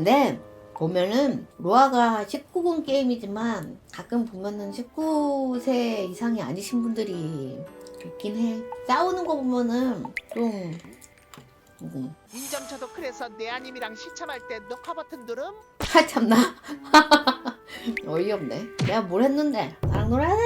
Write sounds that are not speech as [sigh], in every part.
근데 보면은 로아가 19금 게임이지만 가끔 보면은 19세 이상이 아니신 분들이 있긴 해. 싸우는 거 보면은 좀 음, 인점쳐도 그래서 내 아님이랑 시참할 때 녹화 버튼 누름? 아 참나. [laughs] 어이없네. 내가 뭘 했는데? 나랑 놀아야 돼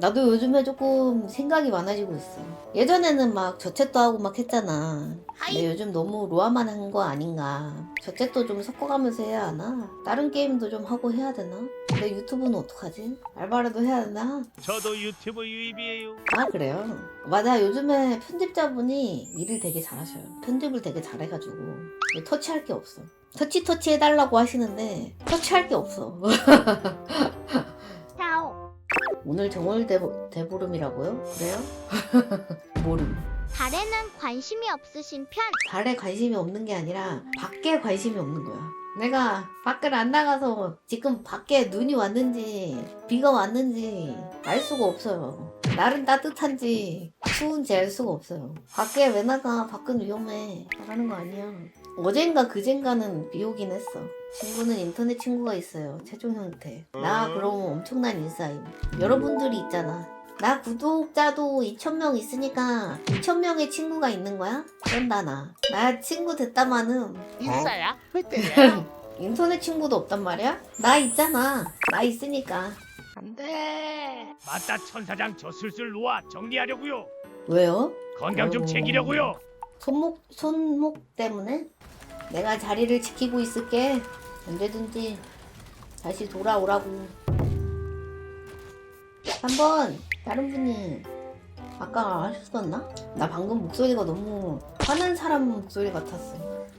나도 요즘에 조금 생각이 많아지고 있어. 예전에는 막 저챗도 하고 막 했잖아. 근데 요즘 너무 로아만 한 거 아닌가. 저챗도 좀 섞어가면서 해야 하나? 다른 게임도 좀 하고 해야 되나? 근데 유튜브는 어떡하지? 알바라도 해야 되나 저도 유튜브 유입이에요. 아 그래요? 맞아. 요즘에 편집자분이 일을 되게 잘하셔요. 편집을 되게 잘해가지고. 터치할 게 없어. 터치 터치 해달라고 하시는데 터치할 게 없어. 샤 [laughs] 오. 오늘 정월 대보, 대보름이라고요? 그래요? [laughs] 모름 달에는 관심이 없으신 편. 달에 관심이 없는 게 아니라 밖에 관심이 없는 거야 내가 밖을 안 나가서 지금 밖에 눈이 왔는지 비가 왔는지 알 수가 없어요 날은 따뜻한지 추운지 알 수가 없어요 밖에 왜 나가 밖은 위험해 나가는 거 아니야 어젠가 그젠가는 비 오긴 했어 친구는 인터넷 친구가 있어요 최종 형태 나 그럼 엄청난 인싸임 여러분들이 있잖아 나 구독자도 2,000명 있으니까 2,000명의 친구가 있는 거야? 그런다 나. 나 친구 됐다마는 인싸야? 왜 때려? [laughs] 인터넷 친구도 없단 말이야? 나 있잖아. 나 있으니까. 안 돼 맞다 천사장 저 슬슬 놓아 정리하려고요. 왜요? 건강 좀 어. 챙기려고요. 손목 손목 때문에 내가 자리를 지키고 있을게. 언제든지 다시 돌아오라고. 한번 다른 분이 아까 하셨었나? 나 방금 목소리가 너무 화난 사람 목소리 같았어.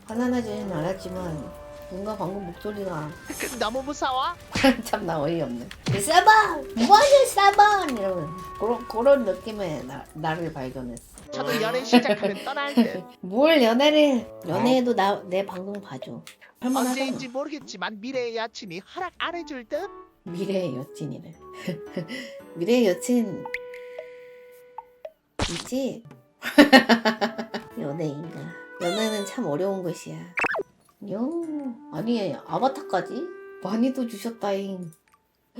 화나지는 않았지만 뭔가 방금 목소리가 너무 무서워? [laughs] 참나 어이없네. 싸바! 뭐하냐 싸바! 이러면 그런, 그런 느낌의 나, 나를 발견했어. 저도 연애 시작하면 떠날 듯 [laughs] 뭘 연애를 연애해도 나 내 방송 봐줘. 할만하잖아. 언제인지 모르겠지만 미래의 여친이 허락 안 해줄 듯? 미래의 여친이래. [laughs] 미래의 여친 있지? [laughs] 연애인가? 연애는 참 어려운 것이야. 요 아니 아바타까지 많이도 주셨다잉. [gasps]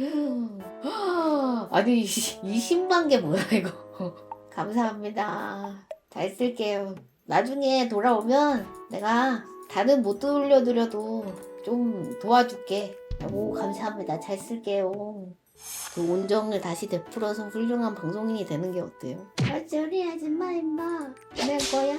아니 20만 개 뭐야 이거? 감사합니다. 잘 쓸게요. 나중에 돌아오면 내가 다는 못 돌려드려도 좀 도와줄게. 오 감사합니다. 잘 쓸게요. 그 온정을 다시 되풀어서 훌륭한 방송인이 되는 게 어때요? 아, 소리 하지 마, 임마. 내 거야.